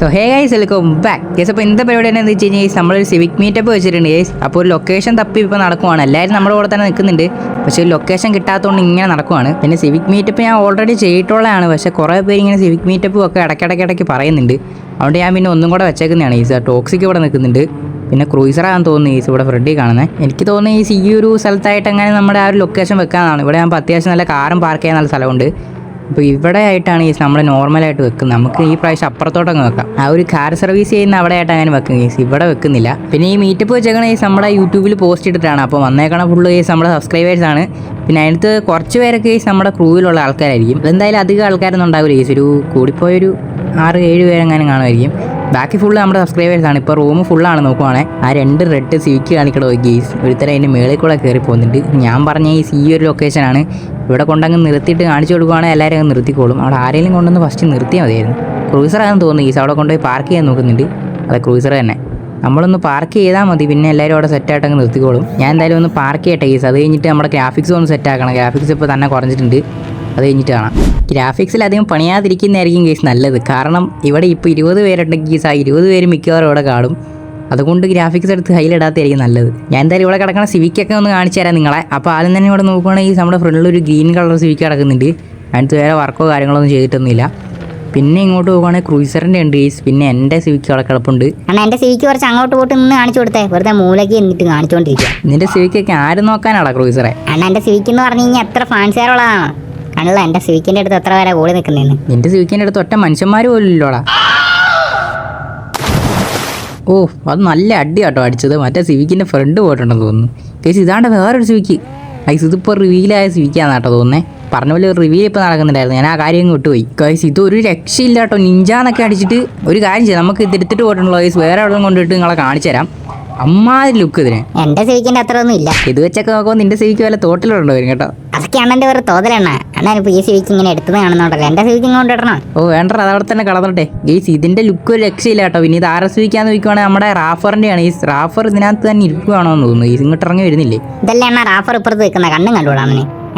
So hey guys welcome back guys അപ്പോൾ ഇന്നത്തെ പരിപാടി എന്താണെന്ന് വെച്ച് കഴിഞ്ഞാൽ നമ്മളൊരു സിവിക് മീറ്റപ്പ് വെച്ചിട്ടുണ്ട് ഗൈസ് അപ്പോൾ ഒരു ലൊക്കേഷൻ തപ്പി ഇപ്പോൾ നടക്കുവാണ്. എല്ലാവരും നമ്മുടെ കൂടെ തന്നെ നിൽക്കുന്നുണ്ട്. പക്ഷേ ഒരു ലൊക്കേഷൻ കിട്ടാത്തതുകൊണ്ട് ഇങ്ങനെ നടക്കുവാണ്. പിന്നെ സിവിക് മീറ്റപ്പ് ഞാൻ ഓൾറെഡി ചെയ്തിട്ടുള്ളതാണ്. പക്ഷേ കുറേ പേര് ഇങ്ങനെ സിവിക് മീറ്റപ്പും ഒക്കെ ഇടയ്ക്കിടയ്ക്കിടയ്ക്ക് പറയുന്നുണ്ട്. അതുകൊണ്ട് ഞാൻ പിന്നെ ഒന്നും കൂടെ വെച്ചേക്കുന്നതാണ് ഈസ് ടോക്സിക് ഇവിടെ നിൽക്കുന്നുണ്ട്. പിന്നെ ക്രൂസറാണെന്ന് തോന്നുന്നു ഈസ് ഇവിടെ ഫ്രണ്ടി കാണുന്നത് എനിക്ക് തോന്നുന്നു ഈസ് ഈ ഒരു സ്ഥലത്തായിട്ട് അങ്ങനെ നമ്മുടെ ആ ഒരു ലൊക്കേഷൻ വെക്കാനാണ് ഇവിടെ ഞാൻ അത്യാവശ്യം നല്ല കാറും പാർക്ക് ചെയ്യാൻ നല്ല സ്ഥലമുണ്ട്. അപ്പോൾ ഇവിടെ ആയിട്ടാണ് ഈ നമ്മൾ നോർമലായിട്ട് വെക്കുന്നത്. നമുക്ക് ഈ പ്രാവശ്യം അപ്പുറത്തോട്ടങ്ങ് വെക്കാം. ആ ഒരു കാർ സർവീസ് ചെയ്യുന്ന അവിടെ ആയിട്ട് അങ്ങനെ വെക്കും കേസ് ഇവിടെ വെക്കുന്നില്ല. പിന്നെ ഈ മീറ്റപ്പ് വെച്ചേക്കണ കേസ് നമ്മുടെ യൂട്യൂബിൽ പോസ്റ്റ് ഇട്ടിട്ടാണ്. അപ്പോൾ വന്നേക്കണ ഫുള്ള് കേസ് നമ്മുടെ സബ്സ്ക്രൈബേഴ്സ് ആണ്. പിന്നെ അതിനകത്ത് കുറച്ച് പേരൊക്കെ കേസ് നമ്മുടെ ക്രൂവിലുള്ള ആൾക്കാരായിരിക്കും. എന്തായാലും അധികം ആൾക്കാരൊന്നും ഉണ്ടാവില്ല കേസ് ഒരു കൂടിപ്പോയൊരു ആറ് ഏഴ് പേരെങ്ങാനും കാണുമായിരിക്കും. ബാക്കി ഫുള്ള് നമ്മുടെ സബ്സ്ക്രൈബേഴ്സ് ആണ്. ഇപ്പോൾ റൂം ഫുള്ളാണ് നോക്കുവാണെങ്കിൽ ആ രണ്ട് റെഡ് സിവിക്ക് കാണിക്കണോ ഗീസ് ഒരുത്തരം അതിന്റെ മേളിൽ കൂടെ കയറി പോകുന്നുണ്ട്. ഞാൻ പറഞ്ഞ ഈ ഈ ഒരു ലൊക്കേഷനാണ് ഇവിടെ കൊണ്ടങ്ങ് നിർത്തിയിട്ട് കാണിച്ചു കൊടുക്കുവാണെങ്കിൽ എല്ലാവരും അങ്ങ് നിർത്തിക്കോളും. അവിടെ ആരെങ്കിലും കൊണ്ടൊന്ന് ഫസ്റ്റ് നിർത്തിയാൽ മതിയായിരുന്നു. ക്രൂസറാണെന്ന് തോന്നുന്നു ഗീസ് അവിടെ കൊണ്ടുപോയി പാർക്ക് ചെയ്യാൻ നോക്കുന്നുണ്ട്. അതെ ക്രൂസർ തന്നെ. നമ്മളൊന്ന് പാർക്ക് ചെയ്താൽ മതി പിന്നെ എല്ലാവരും അവിടെ സെറ്റായിട്ട് അങ്ങ് നിർത്തിക്കോളും. ഞാൻ എന്തായാലും ഒന്ന് പാർക്ക് ചെയ്യട്ടെ ഈസ് അത് കഴിഞ്ഞിട്ട് നമ്മുടെ ഗ്രാഫിക്സ് ഒന്ന് സെറ്റ് ആക്കണം. ഗ്രാഫിക്സ് ഇപ്പോൾ തന്നെ കുറഞ്ഞിട്ടുണ്ട്. അത് കഴിഞ്ഞിട്ട് കാണാം. ഗ്രാഫിക്സിൽ അധികം പണിയാതിരിക്കുന്നതായിരിക്കും കേസ് നല്ലത്. കാരണം ഇവിടെ ഇപ്പോൾ ഇരുപത് പേരുണ്ടെങ്കിൽ കേസ് ആ ഇരുപത് പേര് മിക്കവാറും ഇവിടെ കാണും. അതുകൊണ്ട് ഗ്രാഫിക്സ് എടുത്ത് ഹൈലിടാത്തായിരിക്കും നല്ലത്. ഞാൻ എന്തായാലും ഇവിടെ കിടക്കുന്ന സിവിക്കൊക്കെ ഒന്ന് കാണിച്ചു തരാം നിങ്ങളെ. അപ്പോൾ ആദ്യം തന്നെ ഇവിടെ നോക്കുകയാണെങ്കിൽ നമ്മുടെ ഫ്രണ്ടിൽ ഒരു ഗ്രീൻ കളർ സിവിക്ക് കിടക്കുന്നുണ്ട്. അതിനകത്ത് വേറെ വർക്കോ കാര്യങ്ങളൊന്നും ചെയ്തിട്ടൊന്നുമില്ല. പിന്നെ ഇങ്ങോട്ട് പോകുവാണെങ്കിൽ ക്രൂസറിന്റെ ഉണ്ട് കേസ് പിന്നെ എന്റെ സിവിക്ക് അവിടെ കിടപ്പുണ്ട്. അണ്ണാ എന്റെ സിവിക്ക് കുറച്ച് അങ്ങോട്ട് പോയിട്ട് നിന്ന് കാണിച്ചു കൊടുത്തേ. വെറുതെ മൂലയ്ക്ക് എന്നിട്ട് കാണിച്ചുകൊണ്ടിരിക്കുക നിന്റെ സിവിക്കൊക്കെ ആര് നോക്കാനാടാ ക്രൂസറെ അണ്ണാ എന്റെ സിവിക്ക് എന്ന് പറഞ്ഞു കഴിഞ്ഞാൽ എത്ര ഫാൻസുകാരുള്ളതാണ് കണ്ടില്ല എന്റെ സിവിക്കിന്റെ അടുത്ത് എത്ര വരെ കൂടി നിൽക്കുന്നതെന്ന്. നിന്റെ സിവിക്കിന്റെ അടുത്ത് ഒറ്റ മനുഷ്യന്മാർ പോലും ഇല്ലോടാ ഓ അത് നല്ല അടി കേട്ടോ അടിച്ചത്. മറ്റേ സിവിക്കിന്റെ ഫ്രണ്ട് പോയിട്ടുണ്ടെന്ന് തോന്നുന്നു. കേസ് ഇതാണ്ട് വേറൊരു സിവിക്ക്? ഐസ് ഇതിപ്പോൾ റിവീലായ സിവിക്കാന്ന് കേട്ടോ തോന്നുന്നേ. പറഞ്ഞ പോലെ ഒരു റിവീൽ ഇപ്പോൾ നടക്കുന്നുണ്ടായിരുന്നു. ഞാൻ ആ കാര്യം അങ്ങ് വിട്ടുപോയി. ഗൈസ് ഇതൊരു രക്ഷയില്ല കേട്ടോ നിഞ്ചാന്നൊക്കെ അടിച്ചിട്ട് ഒരു കാര്യം ചെയ്യാം. നമുക്ക് ഇത് എടുത്തിട്ട് പോയിട്ടുണ്ടല്ലോ കൈസ് വേറെ എവിടെ കൊണ്ടിട്ട് നിങ്ങളെ കാണിച്ചു തരാം അമ്മാതിരി ലുക്ക് ഇതിന്. എന്റെ സിവിക്കിന്റെ അത്ര ഒന്നും ഇല്ല. ഇത് വെച്ചൊക്കെ നോക്കുമ്പോൾ നിന്റെ സിവിക്ക് വല്ല തോട്ടിലുണ്ടോ വരും കേട്ടോ? അതൊക്കെ എന്റെ വേറെ തോതലെണ്ണ. അണ്ണാ ഇപ്പൊ ഈ സിവിക്ക് ഇങ്ങനെ എടുത്തത് കാണുന്നുണ്ടല്ലോ എന്റെ സിവിക്ക് ഇങ്ങോട്ട് ഇടണം ഓ വേണ്ട അത് അവിടെ തന്നെ കളന്നോട്ടെ ഗെയ്സ് ഇതിന്റെ ലുക്ക് ഒരു രക്ഷയില്ല കേട്ടോ. പിന്നെ ഇത് ആർ എസ് വിക്കാന്ന് നോക്കുവാണെങ്കിൽ നമ്മുടെ റാഫറിന്റെ ആണ് ഈ റാഫർ ഇതിനകത്ത് തന്നെ ഇരിക്കുവാണോന്ന് തോന്നുന്നു. ഈ ഇങ്ങോട്ട് ഇറങ്ങി വരുന്നില്ലേ? ഇതല്ലേ അണ്ണ റാഫർ ഇപ്പുറത്ത് വെക്കുന്ന കണ്ണും കണ്ടുകൂടാ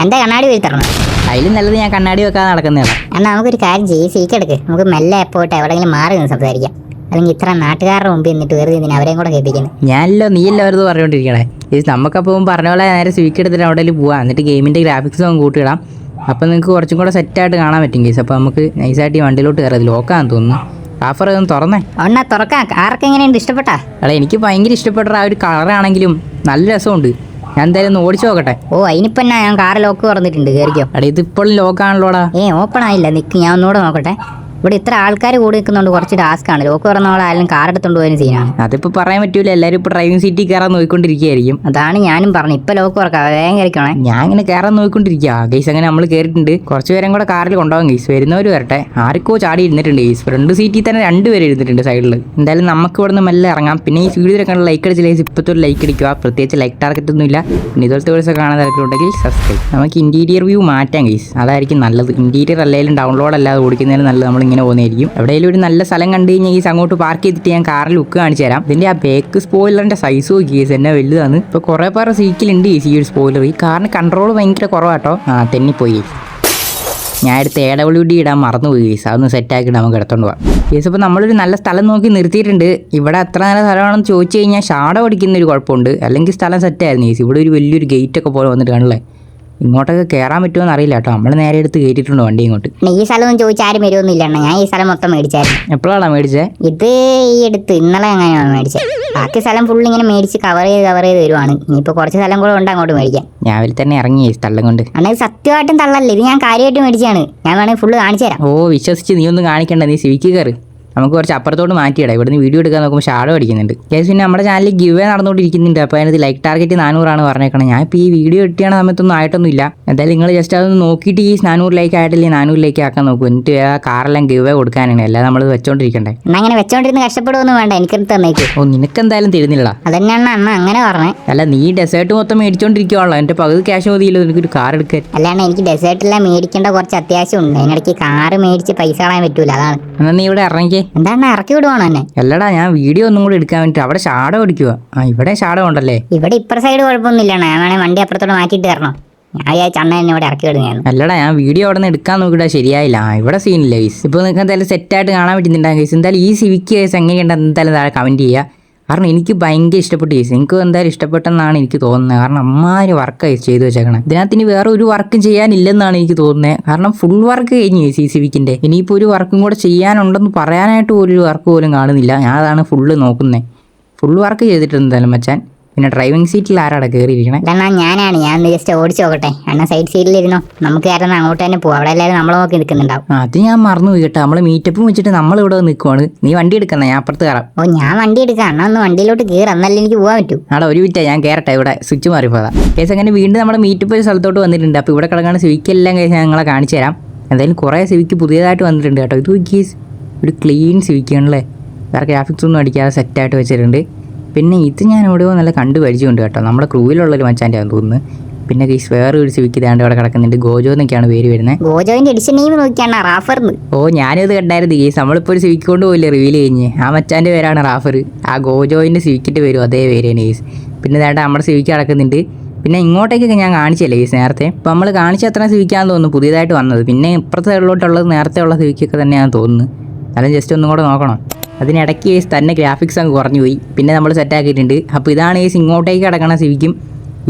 എന്റെ കണ്ണാടി വീഴ്ത്തരണം അതിലും നല്ലത് ഞാൻ കണ്ണാടി വെക്കാതെ നടക്കുന്നതാണ്. എന്നാ നമുക്കൊരു കാര്യം ചെയ്യും സീക്കെടുക്ക് നമുക്ക് മെല്ലെ പോയിട്ട് എവിടെയെങ്കിലും മാറി നിന്ന് സംസാരിക്കാം. അല്ലെങ്കിൽ ഇത്ര നാട്ടുകാരുടെ മുമ്പിൽ എന്നിട്ട് വെറുതെ ഇതിന് അവരെയും കൂടെ കേൾപ്പിക്കുന്നത് ഞാനല്ലോ നീയല്ലോ വെറുതെ പറഞ്ഞുകൊണ്ടിരിക്കണേ ഇത് നമുക്കപ്പോൾ പറഞ്ഞ പോലെ നേരെ സ്വിക്ക് എടുത്തിട്ട് അവിടെ പോവാം. എന്നിട്ട് ഗെയിമിന്റെ ഗ്രാഫിക്സ് ഒന്ന് കൂട്ടിയിടാം. അപ്പോൾ നിങ്ങൾക്ക് കുറച്ചും കൂടെ സെറ്റായിട്ട് കാണാൻ പറ്റും കേസ് അപ്പോൾ നമുക്ക് നൈസായിട്ട് ഈ വണ്ടിയിലോട്ട് കയറി ലോക്കാന്ന് തോന്നുന്നു. റാഫർ ഒന്ന് തുറന്നേ. ഒന്നാ തുറക്കാം. ആർക്ക് എങ്ങനെയുണ്ട്? ഇഷ്ടപ്പെട്ടാ? എടാ എനിക്ക് ഭയങ്കര ഇഷ്ടപ്പെട്ട ആ ഒരു കളറാണെങ്കിലും നല്ല രസമുണ്ട്. ഞാൻ എന്തായാലും ഒന്ന് ഓടിച്ചു നോക്കട്ടെ. ഓ അതിനിപ്പോ ഞാൻ കാർ ലോക്ക് തുറന്നിട്ടുണ്ട്. കയറിക്കോ എടാ ഇതിപ്പോഴും ലോക്കാണല്ലോടാ ഏ ഓപ്പൺ ആയില്ല. നിക്ക് ഞാൻ ഒന്നുകൂടെ നോക്കട്ടെ. ഇവിടെ ഇത്ര ആൾക്കാർ കൂടി നിൽക്കുന്നതുകൊണ്ട് കുറച്ച് ടാസ്ക് ആണ്. ലോക്ക് തുറന്നോളായാലും കാർ എടുത്തോണ്ട് പോയതിന് സീനാണ് അതിപ്പോൾ പറയാൻ പറ്റൂല. എല്ലാവരും ഇപ്പൊ ഡ്രൈവിംഗ് സീറ്റിൽ കയറാൻ നോക്കിക്കൊണ്ടിരിക്കുകയായിരിക്കും അതാണ് ഞാനും പറഞ്ഞു ഇപ്പൊ ലോക്ക് തുറക്കാം വേഗം കയറിക്കണേ ഞാൻ ഇങ്ങനെ കയറാൻ നോക്കിക്കൊണ്ടിരിക്കുക ഗൈസ് അങ്ങനെ നമ്മൾ കയറിയിട്ടുണ്ട് കുറച്ച് പേരും കൂടെ കാറിൽ കൊണ്ടുപോകാം ഗൈസ് വരുന്നവർ വരട്ടെ. ആർക്കോ ചാടി ഇരുന്നിട്ടുണ്ട് ഗൈസ് ഫ്രണ്ട് സീറ്റിൽ തന്നെ രണ്ട് പേര് ഇരുന്നിട്ടുണ്ട് സൈഡിൽ എന്തായാലും നമുക്ക് ഇവിടെ നിന്ന് മെല്ലെ ഇറങ്ങാം. പിന്നെ ഈ വീഡിയോ കണ്ട ലൈക്ക് അടിച്ച് ലൈസ് ഇപ്പോഴത്തെ ഒരു ലൈക്ക് അടിക്കുക. പ്രത്യേകിച്ച് ലൈക്ക് ടാർഗറ്റ് ഒന്നും ഇല്ല. പിന്നെ ഇതുപോലത്തെ വീഡിയോസ് കാണാൻ താല്പര്യമുണ്ടെങ്കിൽ സബ്സ്ക്രൈബ് നമുക്ക് ഇന്റീരിയർ വ്യൂ മാറ്റാം ഗൈസ് അതായിരിക്കും നല്ലത്. ഇന്റീരിയർ അല്ലെങ്കിലും ഡൗൺലോഡ് അല്ലാതെ ഓടിക്കുന്നതിന് നല്ലത്. നമ്മളിങ്ങനെ പോകുന്നതായിരിക്കും. എവിടെയെങ്കിലും ഒരു നല്ല സ്ഥലം കണ്ടു കഴിഞ്ഞാൽ ഈ അങ്ങോട്ട് പാർക്ക് ചെയ്തിട്ട് ഞാൻ കാറിൽ ലുക്ക് കാണിച്ചു തരാം. ഇതിന്റെ ആ ബേക്ക് സ്പോയിലറിന്റെ സൈസ് നോക്കി എന്നെ വലുതാണ്. ഇപ്പോൾ കുറേ പേർ സീക്കിലുണ്ട് ഈ ഒരു സ്പോയിലർ ഈ കാറിന് കൺട്രോൾ ഭയങ്കര കുറവാട്ടോ ആ തെന്നിപ്പോയി. പോയി ഞാൻ എടുത്ത് എ ഡബ്ല്യു ഡി ഇടാൻ മറന്നുപോയി ഗീസ് അതൊന്ന് സെറ്റാക്കിയിട്ട് നമുക്ക് എടുത്തോണ്ട് പോകാം ഗീസ് ഇപ്പോൾ നമ്മളൊരു നല്ല സ്ഥലം നോക്കി നിർത്തിയിട്ടുണ്ട്. ഇവിടെ അത്ര നല്ല സ്ഥലമാണെന്ന് ചോദിച്ചു കഴിഞ്ഞാൽ ഷാഡോ അടിക്കുന്ന ഒരു കുഴപ്പമുണ്ട്. അല്ലെങ്കിൽ സ്ഥലം സെറ്റായിരുന്നു ഗീസ് ഇവിടെ ഒരു വലിയൊരു ഗേറ്റ് ഒക്കെ പോലെ വന്നിട്ട് കാണില്ലേ ഇങ്ങോട്ടൊക്കെ കയറാൻ പറ്റുമോ എന്നറിയില്ല കേട്ടോ. നമ്മൾ നേരെ എടുത്ത് കയറ്റിയിട്ടുണ്ട് വണ്ടി ഇങ്ങോട്ട്. ഈ സ്ഥലം ആരും വരുമൊന്നുമില്ല ഞാൻ ഈ സ്ഥലം മൊത്തം മേടിച്ചായിരുന്നു. എപ്പോഴാണ് മേടിച്ചേ? ഇത് ഈ എടുത്ത് ഇന്നലെ എങ്ങനെയാണ് മേടിച്ചത് ബാക്കി സ്ഥലം ഫുൾ ഇങ്ങനെ മേടിച്ച് കവർ ചെയ്ത് കവർ ചെയ്ത് വരുവാണ്. ഇനിയിപ്പോൾ കുറച്ച് സ്ഥലം കൂടെ ഉണ്ട് അങ്ങോട്ട് മേടിക്കാൻ രാവിലെ തന്നെ ഇറങ്ങി ഈ സ്ഥലം കൊണ്ട്. അണ്ണ ഇത് സത്യമായിട്ടും തള്ളല്ലേ? ഇത് ഞാൻ കാര്യമായിട്ട് മേടിച്ചാണ് ഞാൻ വേണമെങ്കിൽ ഫുള്ള് കാണിച്ചു തരാം. ഓ വിശ്വസിച്ച് നീ ഒന്നും കാണിക്കണ്ട. നീ സിവിക്ക് കയറി നമുക്ക് കുറച്ച് അപ്പുറത്തോട്ട് മാറ്റിയിടാം. ഇവിടുന്ന് വീഡിയോ എടുക്കാൻ നോക്കുമ്പോൾ ഷാഡോ അടിക്കുന്നുണ്ട്. കേസ് പിന്നെ നമ്മുടെ ചാനലിൽ ഗിവേ നടന്നുകൊണ്ടിരിക്കുന്നുണ്ട്. അപ്പോൾ അതിനകത്ത് ലൈക്ക് ടാർഗറ്റ് നാനൂറാണ് പറഞ്ഞേക്കണം. ഞാൻ ഇപ്പോൾ ഈ വീഡിയോ ഇട്ടിയാണ് സമയത്തൊന്നും ആയിട്ടൊന്നുമില്ല. എന്തായാലും നിങ്ങൾ ജസ്റ്റ് അതൊന്ന് നോക്കിയിട്ട് ഈ നാനൂറ് ലൈക്ക് ആയിട്ടില്ലേ നാനൂറ് ലൈക്ക് ആക്കാൻ നോക്കും. എന്നിട്ട് ആ കാറെല്ലാം ഗിവേ കൊടുക്കാനാണ്. എല്ലാം നമ്മൾ വെച്ചോണ്ടിരിക്കണ്ടേ. അങ്ങനെ വെച്ചോണ്ടിരുന്ന് കഷ്ടപ്പെടുമെന്ന് വേണ്ട. എനിക്ക് തന്നേക്ക്. ഓ നിനക്ക് എന്തായാലും തരുന്നില്ല അതന്നെയാണ് അണ്ണ അങ്ങനെ പറഞ്ഞേ. അല്ല നീ ഡെസേർട്ട് മൊത്തം മേടിച്ചോണ്ടിരിക്കുവാണല്ലോ. എന്റെ പകുതി ക്യാഷ് മതിയല്ലോ നിനക്കൊരു കാർ എടുക്കാൻ. അല്ലാണ്ട് എനിക്ക് ഡെസേർട്ടെല്ലാം മേടിക്കേണ്ട കുറച്ച് അത്യാവശ്യം ഉണ്ട്. അതിനിടയ്ക്ക് കാറ് മേടിച്ച് പൈസ കളയാൻ പറ്റൂല. അതാണ്. എന്നാൽ നീ ഇവിടെ ഇറങ്ങിക്കേ. എന്താണ് ഇറക്കി വിടുവാണോ എന്നെ? അല്ലടാ ഞാൻ വീഡിയോ ഒന്നും കൂടി എടുക്കാൻ വേണ്ടിട്ട് അവിടെ ഷാഡോ അടിക്കുക ആ ഇവിടെ ഷാഡോ ഉണ്ടല്ലേ? ഇവിടെ ഇപ്പുറ സൈഡ് കുഴപ്പമൊന്നുമില്ല അണ്ണാ. ഞാൻ വേണേ വണ്ടി അപ്പുറത്തോട്ട് മാറ്റിയിട്ട് തരണം ഞാൻ വിചാരിച്ച എന്നെ ഇവിടെ ഇറക്കി വിടുന്നതാണ് അല്ലടാ ഞാൻ വീഡിയോ അവിടെ നിന്ന് എടുക്കാൻ നോക്കിയിട്ട് ശരിയായില്ല. ആ, ഇവിടെ സീനില്ല ഗൈസ് ഇപ്പോൾ നിങ്ങൾക്ക് എന്തായാലും സെറ്റായിട്ട് കാണാൻ പറ്റുന്നുണ്ടാകും ഗൈസ് എന്തായാലും ഈ സിവിക്ക് ഗൈസ് എങ്ങനെയുണ്ട് എന്തായാലും താഴെ കമന്റ് ചെയ്യുക കാരണം എനിക്ക് ഭയങ്കര ഇഷ്ടപ്പെട്ടു കേസ് എനിക്ക് എന്തായാലും ഇഷ്ടപ്പെട്ടെന്നാണ് എനിക്ക് തോന്നുന്നത്. കാരണം അമ്മാര് വർക്ക് ചെയ്തു വെച്ചേക്കണം. ഇതിനകത്ത് ഇനി വേറെ ഒരു വർക്കും ചെയ്യാനില്ലെന്നാണ് എനിക്ക് തോന്നുന്നത്. കാരണം ഫുൾ വർക്ക് കഴിഞ്ഞു സി സി വിക്കിന്റെ ഇനിയിപ്പോൾ ഒരു വർക്കും കൂടെ ചെയ്യാനുണ്ടെന്ന് പറയാനായിട്ട് ഒരു വർക്ക് പോലും കാണുന്നില്ല. ഞാൻ അതാണ് ഫുള്ള് നോക്കുന്നത് ഫുൾ വർക്ക് ചെയ്തിട്ടുണ്ട് എന്തായാലും മച്ചാൻ. പിന്നെ ഡ്രൈവിംഗ് സീറ്റിൽ ആരാടാ കയറിയിരിക്കണേ അല്ല ഞാനാണ്. ഞാൻ ജസ്റ്റ് ഓടിച്ചു നോക്കട്ടെ. അണ്ണൻ സൈഡ് സീറ്റിലിരുന്നോ നമുക്ക് കാരണം അങ്ങോട്ട് തന്നെ പോവാം. അവിടെ എല്ലാവരും നമ്മളെ നോക്കി നിൽക്കുന്നുണ്ടാവും. അത് ഞാൻ മറന്നു കേട്ടോ. നമ്മൾ മീറ്റപ്പും വെച്ചിട്ട് നമ്മൾ ഇവിടെ നിൽക്കുവാണ് നീ വണ്ടി എടുക്കുന്ന ഞാൻ അപ്പുറത്ത് കയറാം. ഓ ഞാൻ വണ്ടി എടുക്കാം. അണ്ണ ഒന്ന് വണ്ടിയിലോട്ട് കയറി എന്നല്ലേ എനിക്ക് പോകാൻ പറ്റൂ. ആടെ ഒരു വിറ്റാ ഞാൻ കയറട്ടെ ഇവിടെ. സ്വിച്ച് മാറിപ്പോതാ കേസ് അങ്ങനെ വീണ്ടും നമ്മുടെ മീറ്റപ്പ് ഒരു സ്ഥലത്തോട്ട് വന്നിട്ടുണ്ട്. അപ്പോൾ ഇവിടെ കിടക്കുന്ന സിവിക്കെല്ലാം കേസ് ഞാൻ നിങ്ങളെ കാണിച്ചു തരാം. എന്തായാലും കുറേ സിവിക്ക് പുതിയതായിട്ട് വന്നിട്ടുണ്ട് കേട്ടോ. ഇത് ഒരു ക്ലീൻ സിവിക്കാണല്ലേ വേറെ ഗ്രാഫിക്സ് ഒന്നും അടിക്കാതെ സെറ്റായിട്ട് വെച്ചിട്ടുണ്ട്. പിന്നെ ഇത് ഞാൻ എവിടെയോ നല്ല കണ്ടു പരിചയമുണ്ട് കേട്ടോ. നമ്മുടെ ക്രൂവിലുള്ളൊരു മച്ചാന്റെ ആണെന്ന് തോന്നുന്നു. പിന്നെ ഈ വേറെ ഒരു സിവിക്ക് ഇതാണ്ട് ഇവിടെ കിടക്കുന്നുണ്ട്. ഗോജോ എന്നൊക്കെയാണ് പേര് വരുന്നത്. ഗോജോന്റെ എഡിഷൻ നെയിം നോക്കിയാണ് റാഫർന്ന്. ഓ ഞാനിത് കണ്ടായിരുന്നു ഈ നമ്മളിപ്പോൾ ഒരു സിവിക്ക് കൊണ്ട് പോയില്ലേ റിവീൽ കഴിഞ്ഞ്. ആ മച്ചാന്റെ പേരാണ് റാഫർ. ആ ഗോജോയിന്റെ സിവിക്കിന്റെ പേരും അതേ പേര് തന്നെ ഗീസ്. പിന്നെ വേണ്ട നമ്മുടെ സിവിക്ക് കിടക്കുന്നുണ്ട്. പിന്നെ ഇങ്ങോട്ടേക്കൊക്കെ ഞാൻ കാണിച്ചല്ലേ ഈസ് നേരത്തെ? ഇപ്പോൾ നമ്മൾ കാണിച്ച അത്ര സിവിക്കാന്ന് തോന്നുന്നു. പുതിയതായിട്ട് വന്നത്. പിന്നെ ഇപ്പുറത്തെ ഉള്ളോട്ടുള്ളത് നേരത്തെ ഉള്ള സിവിക്കൊക്കെ തന്നെയാണെന്ന് തോന്നുന്നു. അല്ലെങ്കിൽ ജസ്റ്റ് ഒന്നും കൂടെ നോക്കണം. അതിനിടയ്ക്ക് കേസ് തന്നെ ഗ്രാഫിക്സ് അങ്ങ് കുറഞ്ഞു പോയി. പിന്നെ നമ്മൾ സെറ്റാക്കിയിട്ടുണ്ട് അപ്പോൾ ഇതാണ് ഏസ് ഇങ്ങോട്ടേക്ക് കിടക്കണ സിവിക്കും.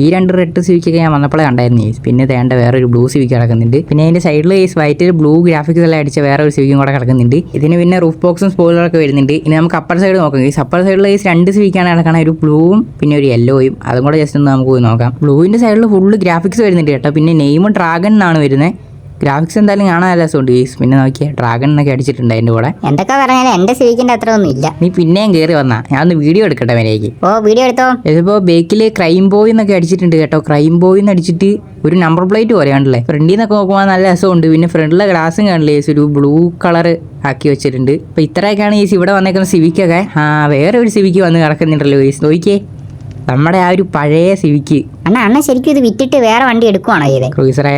ഈ രണ്ട് റെഡ് സിവിക്കൊക്കെ ഞാൻ വന്നപ്പോഴേ കണ്ടായിരുന്നു ഏസ് പിന്നെ തേണ്ട വേറെ ഒരു ബ്ലൂ സിവിക്ക് കിടക്കുന്നുണ്ട്. പിന്നെ അതിന്റെ സൈഡിൽ ഏസ് വൈറ്റിൽ ബ്ലൂ ഗ്രാഫിക്സ് എല്ലാം അടിച്ച വേറെ ഒരു സിവിക്കും കൂടെ കിടക്കുന്നുണ്ട്. ഇതിന് പിന്നെ റൂഫ് ബോക്സും സ്പോയിലറൊക്കെ വരുന്നുണ്ട്. ഇനി നമുക്ക് അപ്പർ സൈഡ് നോക്കാം ഈ അപ്പർ സൈഡിൽ ഏസ് രണ്ട് സിവിക്കാണ് കിടക്കണ. ഒരു ബ്ലൂവും പിന്നെ ഒരു യെല്ലോയും അതും കൂടെ ജസ്റ്റ് ഒന്ന് നമുക്ക് പോയി നോക്കാം. ബ്ലൂവിന്റെ സൈഡിൽ ഫുള്ള് ഗ്രാഫിക്സ് വരുന്നുണ്ട് കേട്ടോ. പിന്നെ നെയിമും ഡ്രാഗൺ എന്നാണ് വരുന്നത് ഗ്രാഫിക്സ് എന്തായാലും കാണാൻ നല്ല രസമുണ്ട് കേസ് പിന്നെ നോക്കിയാൽ ഡ്രാഗൺ എന്നൊക്കെ അടിച്ചിട്ടുണ്ട് അതിന്റെ കൂടെ. എന്തൊക്കെ പറഞ്ഞാലും എന്റെ സിവിക്കിന്റെ അത്ര ഒന്നും ഇല്ല. നീ പിന്നെയും കയറി വന്നാ. ഞാൻ ഒന്ന് വീഡിയോ എടുക്കട്ടെ മേലേക്ക് ഓ വീഡിയോ എടുത്തോ? ഇതിപ്പോ ബേക്കിൽ ക്രൈം ബോയ് എന്നൊക്കെ അടിച്ചിട്ടുണ്ട് കേട്ടോ. ക്രൈം ബോയ് എന്ന് അടിച്ചിട്ട് ഒരു നമ്പർ പ്ലേറ്റ് പോലെ കണ്ടില്ലേ? ഫ്രണ്ടിൽ നിന്നൊക്കെ നോക്കുമ്പോൾ നല്ല രസമുണ്ട്. പിന്നെ ഫ്രണ്ടിലെ ഗ്ലാസും കാണില്ലേ ഒരു ബ്ലൂ കളർ ആക്കി വെച്ചിട്ടുണ്ട്. അപ്പൊ ഇത്രയൊക്കെയാണ് ഈ ഇവിടെ വന്നേക്കുന്ന സിവിക്കൊക്കെ. ആ വേറെ ഒരു സിവിക്ക് വന്ന് കിടക്കുന്നുണ്ടല്ലോ നോക്കിയേ. നമ്മുടെ ആ ഒരു പഴയ സിവിക്ക്. അണ്ണാ അണ്ണ ശരിക്കും ഇത് വിറ്റിട്ട് വേറെ വണ്ടി എടുക്കുവാണോ ചെയ്തേ? ക്രൂസറേ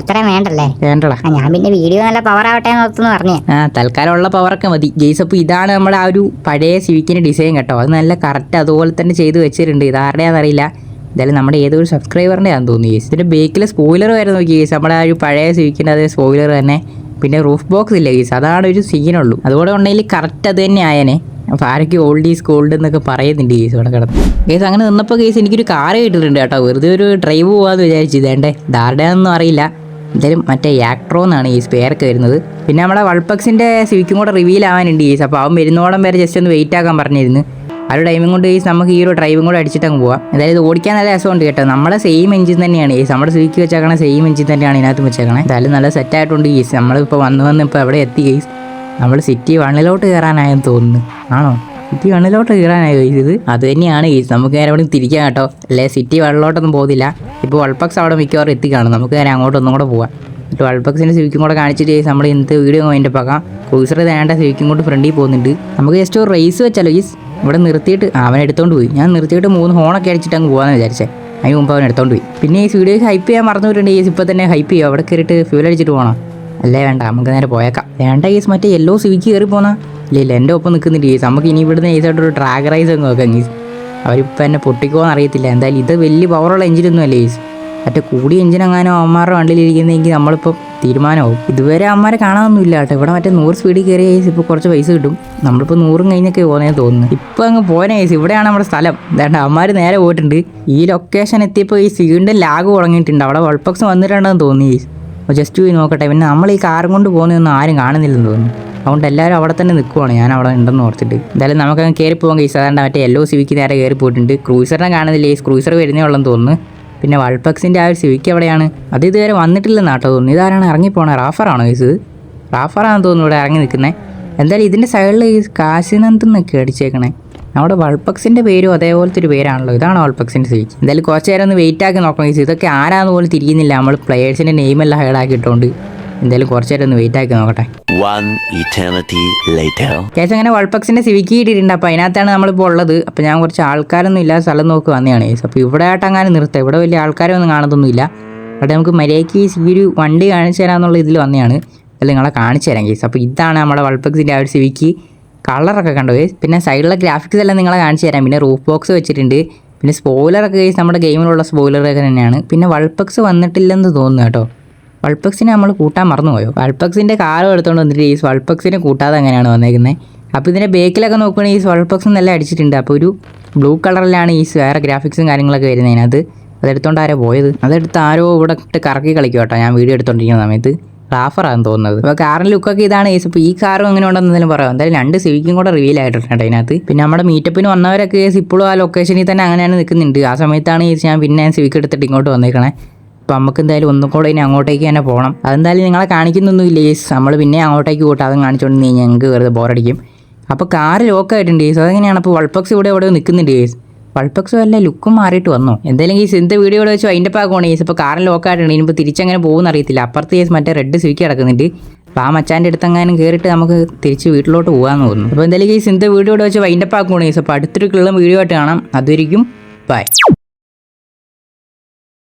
അത്രയും വേണ്ടല്ലേ? വേണ്ടടാ. ആ ഞാൻ പിന്നെ വീഡിയോ നല്ല പവർ ആവട്ടെ എന്ന് ഓർത്തെന്ന് പറഞ്ഞേ. ആ തൽക്കാലം ഉള്ള പവറൊക്കെ മതി. ജെയ്സപ്പ് ഇതാണ് നമ്മുടെ ആ ഒരു പഴയ സിവിക്കിന്റെ ഡിസൈൻ കേട്ടോ. അത് നല്ല കറക്റ്റ് അതുപോലെ തന്നെ ചെയ്ത് വെച്ചിട്ടുണ്ട്. ഇതാരുടെയാണെന്നറിയില്ല എന്തായാലും നമ്മുടെ ഏതൊരു സബ്സ്ക്രൈബറിന്റെ ആണെന്ന് തോന്നുന്നു ജെയ്സ് ഇതിന്റെ ബേക്കിലെ സ്പോയിലർ വരെ നോക്കി കേസ് നമ്മുടെ ആ ഒരു പഴയ സിവിക്കിന്റെ അതേ സ്പോയിലർ തന്നെ. പിന്നെ റൂഫ് ബോക്സ് ഇല്ല ഗീസ് അതാണ് ഒരു സീനുള്ളൂ അതുകൂടെ ഉണ്ടെങ്കിൽ കറക്റ്റ് അത് തന്നെ ആയനെ. അപ്പോൾ ആരൊക്കെ ഓൾഡ് ഈസ് ഗോൾഡ് എന്നൊക്കെ പറയുന്നുണ്ട് കേസ് ഇവിടെ കിടന്ന്. കേസ് അങ്ങനെ നിന്നപ്പോൾ കേസ് എനിക്കൊരു കാറ് കിട്ടിയിട്ടുണ്ട് കേട്ടോ. വെറുതെ ഒരു ഡ്രൈവ് പോകാമെന്ന് വിചാരിച്ചു. ഇതേണ്ടേ ഇതാരുടെയാണെന്നൊന്നും അറിയില്ല. എന്തായാലും മറ്റേ യാക്ട്രോ എന്നാണ് ഈ സ്പെയറൊക്കെ വരുന്നത്. പിന്നെ നമ്മുടെ വൾപക്സിന്റെ സിവിക്കും കൂടെ റിവീൽ ആവാനുണ്ട് ഈസ് അപ്പോൾ അവൻ വരുന്നോളം വരെ ജസ്റ്റ് ഒന്ന് വെയിറ്റ് ആക്കാൻ പറഞ്ഞിരുന്നു. ആ ഒരു ടൈമും കൊണ്ട് ഈസ് നമുക്ക് ഈ ഒരു ഡ്രൈവും കൂടെ അടിച്ചിട്ട് അങ്ങ് പോവാം. എന്തായാലും ഓടിക്കാൻ നല്ല രസമുണ്ട് കേട്ടോ. നമ്മുടെ സെയിം എഞ്ചിൻ തന്നെയാണ്. ഈ നമ്മുടെ സ്വീക്ക് വെച്ചേക്കണ സെയിം എഞ്ചിൻ തന്നെയാണ് ഇതിനകത്ത് വെച്ചേക്കണേ. എന്തായാലും നല്ല സെറ്റ് സെറ്റായിട്ടുണ്ട് ഈസ് നമ്മളിപ്പോൾ വന്ന് വന്ന് ഇപ്പോൾ എവിടെ എത്തി ഈസ് നമ്മൾ സിറ്റി വണ്ണിലോട്ട് കയറാനായെന്ന് തോന്നുന്നു. ആണോ? സിറ്റി വണ്ണിലോട്ട് കയറാനായോ ഇത്? അത് തന്നെയാണ് ഈസ് നമുക്ക് നേരെ അവിടെ തിരിക്കാം കേട്ടോ. അല്ലേ? സിറ്റി വണ്ണിലോട്ടൊന്നും പോകുന്നില്ല ഇപ്പോൾ വൾപ്പക്സ് അവിടെ മിക്കവാറും എത്തിക്കാണ്. നമുക്ക് നേരെ അങ്ങോട്ടൊന്നും കൂടെ പോവാം. എന്നിട്ട് വൾപ്പക്സിന്റെ സിവിക്കും കൂടെ കാണിച്ചിട്ട് നമ്മൾ ഇന്നത്തെ വീഡിയോ അതിന്റെ പക്കാം ക്രൂസർ തേണ്ട സിവിക്കും കൂടെ ഫ്രണ്ടിൽ പോകുന്നുണ്ട്. നമുക്ക് ജസ്റ്റ് ഒരു റേസ് വെച്ചാലോ ഈസ് ഇവിടെ നിർത്തിയിട്ട് അവൻ എടുത്തോണ്ട് പോയി. ഞാൻ നിർത്തിയിട്ട് മൂന്ന് ഹോണൊക്കെ അടിച്ചിട്ട് അങ്ങ് പോകാമെന്ന് വിചാരിച്ചേ. അതിന് മുമ്പ് അവൻ എടുത്തോണ്ട് പോയി. പിന്നെ ഈ വീഡിയോ ഹൈപ്പ് ചെയ്യാൻ മറന്നു ഈ ഇപ്പോൾ തന്നെ ഹൈപ്പ് ചെയ്യുമോ അവിടെ കയറിയിട്ട് ഫ്യൂൽ അടിച്ചിട്ട് പോകണം അല്ലേ വേണ്ട. നമുക്ക് നേരെ പോയേക്കാം. വേണ്ട കേസ് മറ്റേ യെല്ലോ സ്വിക്ക് കയറി പോന്നാ. ഇല്ല ഇല്ല എന്റെ ഒപ്പം നിൽക്കുന്നില്ല കേസ് നമുക്ക് ഇനി ഇവിടുന്ന് ഒരു ഡ്രാഗ് റൈസ് അങ്ങ് നോക്കാം കേസ് അവരിപ്പോൾ എന്നെ പൊട്ടിക്കോന്ന് അറിയത്തില്ല. എന്തായാലും ഇത് വലിയ പവറുള്ള എഞ്ചിനൊന്നും അല്ലേ കേസ് മറ്റേ കൂടിയ എഞ്ചിൻ എങ്ങാനും വണ്ടിയിലിരിക്കുന്നതെങ്കിൽ നമ്മളിപ്പോൾ തീരുമാനമാവും. ഇതുവരെ അമ്മമാരെ കാണാനൊന്നുമില്ല കേട്ടോ. ഇവിടെ മറ്റേ നൂറ് സ്പീഡിൽ കയറി കേസ് ഇപ്പോൾ കുറച്ച് പൈസ കിട്ടും. നമ്മളിപ്പോൾ നൂറും കഴിഞ്ഞൊക്കെ പോകുന്നതെന്ന് തോന്നുന്നു. ഇപ്പോൾ അങ്ങ് പോനെ കേസ് ഇവിടെയാണ് നമ്മുടെ സ്ഥലം. ഇതാണ്ട് അമ്മമാർ നേരെ പോയിട്ടുണ്ട്. ഈ ലൊക്കേഷൻ എത്തിയപ്പോൾ ഈ വീണ്ടും ലാഗ് തുടങ്ങിയിട്ടുണ്ട് അവിടെ വൾപ്പക്സ് വന്നിട്ടുണ്ടെന്ന് തോന്നി ജസ്റ്റ് പോയി നോക്കട്ടെ. പിന്നെ നമ്മൾ ഈ കാറും കൊണ്ട് പോകുന്നതൊന്നും ആരും കാണുന്നില്ലെന്ന് തോന്നുന്നു. അതുകൊണ്ട് എല്ലാവരും അവിടെ തന്നെ നിൽക്കുവാണ്. ഞാൻ അവിടെ ഉണ്ടെന്ന് ഓർത്തിട്ട്. എന്തായാലും നമുക്ക് അങ്ങ് കയറി പോകാൻ കേസ് അതാണ്ട് മറ്റേ എല്ലോ സിവിക്ക് നേരെ കയറി പോയിട്ടുണ്ട്. ക്രൂസറിനെ കാണുന്നില്ല? ഈ ക്രൂസർ വരുന്നേ ഉള്ളെന്ന് തോന്നുന്നു. പിന്നെ വൾപക്സിന്റെ ആ ഒരു സിവിക്ക് എവിടെയാണ്? അത് ഇതുവരെ വന്നിട്ടില്ലെന്ന് കേട്ടോ തോന്നുന്നു. ഇതാരാണ് ഇറങ്ങിപ്പോണേ? റാഫറാണോ ഇത് റാഫറാണെന്ന് തോന്നുന്നു ഇവിടെ ഇറങ്ങി നിൽക്കുന്നത് എന്തായാലും ഇതിന്റെ സൈഡിൽ ഈ കാശിനന്ത് എന്നൊക്കെ അടിച്ചേക്കണേ. നമ്മുടെ വൾപക്സിന്റെ പേരും അതേപോലത്തെ ഒരു പേരാണല്ലോ. ഇതാണ് വൾപക്സിന്റെ സിവിക്ക്. എന്തായാലും കുറച്ച് നേരം ഒന്ന് വെയിറ്റ് ആക്കി നോക്കണം ഇതൊക്കെ ആരാന്ന് പോലും തിരിയുന്നില്ല. നമ്മൾ പ്ലെയേഴ്സിന്റെ നെയിമെല്ലാം ഹൈഡാക്കിയിട്ടുണ്ട് എന്തായാലും കുറച്ചേരം ഒന്ന് വെയിറ്റ് ആക്കി നോക്കട്ടെ. കേസ് അങ്ങനെ വൾപക്സിന്റെ സിവിക്ക് കിട്ടിയിട്ടുണ്ട്. അപ്പോൾ അതിനകത്താണ് നമ്മളിപ്പോൾ ഉള്ളത്. അപ്പോൾ ഞാൻ കുറച്ച് ആൾക്കാരൊന്നും ഇല്ല സ്ഥലം നോക്കി വന്നതാണ്. കേസ് അപ്പോൾ ഇവിടെ ആയിട്ട് അങ്ങനെ നിർത്താം. ഇവിടെ വലിയ ആൾക്കാരൊന്നും കാണത്തൊന്നുമില്ല. അവിടെ നമുക്ക് മര്യാദയ്ക്ക് ഈ ഒരു വണ്ടി കാണിച്ചു തരാമെന്നുള്ള ഇതിൽ വന്നതാണ്. അല്ല നിങ്ങളെ കാണിച്ചു തരാം കേസ് അപ്പോൾ ഇതാണ് നമ്മുടെ വൾപക്സിന്റെ ആ ഒരു സിവിക്ക്. കളറൊക്കെ കണ്ടോ guys? പിന്നെ സൈഡിലെ ഗ്രാഫിക്സ് എല്ലാം നിങ്ങളെ കാണിച്ചു തരാം. പിന്നെ റൂഫ് ബോക്സ് വെച്ചിട്ടുണ്ട്. പിന്നെ സ്പോയിലറൊക്കെ കേസ് നമ്മുടെ ഗെയിമിലുള്ള സ്പോയിലറൊക്കെ തന്നെയാണ്. പിന്നെ വൾപക്സ് വന്നിട്ടില്ലെന്ന് തോന്നുന്നു കേട്ടോ. വൾപ്പക്സിനെ നമ്മൾ കൂട്ടാൻ മറന്നുപോയോ? വൾപ്പക്സിന്റെ കാലം എടുത്തുകൊണ്ട് വന്നിട്ട് ഈ വൾപ്പക്സിനെ കൂട്ടാതെ അങ്ങനെയാണ് വന്നേക്കുന്നത് അപ്പോൾ ഇതിന്റെ ബേക്കിലൊക്കെ നോക്കുകയാണെങ്കിൽ ഈ വൾപ്പക്സ് നല്ല അടിച്ചിട്ടുണ്ട്. അപ്പോൾ ഒരു ബ്ലൂ കളറിലാണ് ഈ വേറെ ഗ്രാഫിക്സും കാര്യങ്ങളൊക്കെ വരുന്നത് അതിനകത്ത് അതെടുത്തോണ്ട് ആരോ പോയത്? അതെടുത്ത് ആരോ ഇവിടെ ഇട്ട് കറക്കി കളിക്കും കേട്ടോ. ഞാൻ വീഡിയോ എടുത്തോണ്ടിരിക്കുന്ന സമയത്ത്. റാഫറാണെന്ന് തോന്നുന്നത്. അപ്പോൾ കാറിന്റെ ലുക്കൊക്കെ ഇതാണ്. കേസ് അപ്പോൾ ഈ കാറും അങ്ങനെ ഉണ്ടെന്നതിലും പറയാം എന്തായാലും രണ്ട് സിവിക്കും കൂടെ റിവീൽ ആയിട്ടുണ്ട് അതിനകത്ത് പിന്നെ നമ്മുടെ മീറ്റപ്പിന് വന്നവരൊക്കെ കേസ് ഇപ്പോഴും ആ ലൊക്കേഷനിൽ തന്നെ അങ്ങനെയാണ് നിൽക്കുന്നുണ്ട്. ആ സമയത്താണ് കേസ് ഞാൻ പിന്നെ സിവിക്ക് എടുത്തിട്ട് ഇങ്ങോട്ട് വന്നേക്കണേ. അപ്പോൾ നമുക്ക് എന്തായാലും ഒന്നും കൂടെ ഇനി അങ്ങോട്ടേക്ക് തന്നെ പോകണം. അതെന്തായാലും നിങ്ങളെ കാണിക്കുന്നൊന്നുമില്ല ഈസ് നമ്മൾ പിന്നെ അങ്ങോട്ടേക്ക് കൂട്ടാതെ അതും കാണിച്ചുകൊണ്ട് നീ ഞങ്ങൾക്ക് വെറുതെ ബോറടിക്കും. അപ്പോൾ കാറ് ലോക്കായിട്ടുണ്ട് ഈസ് അതെങ്ങനെയാണ്? അപ്പോൾ വൾപ്പക്സ് ഇവിടെ ഇവിടെ നിൽക്കുന്നുണ്ട് ഈസ് വൾപ്പക്സ് വല്ല ലുക്കും മാറിയിട്ട് വന്നു? എന്തായാലും ഈ സിന്ത വീഡിയോ ഇവിടെ വെച്ച് അതിന്റെ പാകമാണ് ഈസ് അപ്പോൾ കാറിൽ ലോക്കായിട്ടുണ്ട് ഇനിയിപ്പോൾ തിരിച്ചങ്ങനെ പോകുമെന്ന് അറിയത്തില്ല. അപ്പുറത്ത് ഈസ് മറ്റേ റെഡ് സ്വിക്ക് കിടക്കുന്നുണ്ട്. അപ്പോൾ ആ മച്ചാന്റെ അടുത്ത് എങ്ങാനും കയറിയിട്ട് നമുക്ക് തിരിച്ച് വീട്ടിലോട്ട് പോകാമെന്ന് തോന്നുന്നു. അപ്പോൾ എന്തായാലും ഈ സിന്ത വീഡിയോ ഇവിടെ വെച്ച് വൈൻഡപ്പ് ആക്കുവാണ് ഈസ് അപ്പോൾ അടുത്തൊരു കിള്ളം വീഡിയോ ആയിട്ട് കാണാം. അതുവരിക്കും ബൈ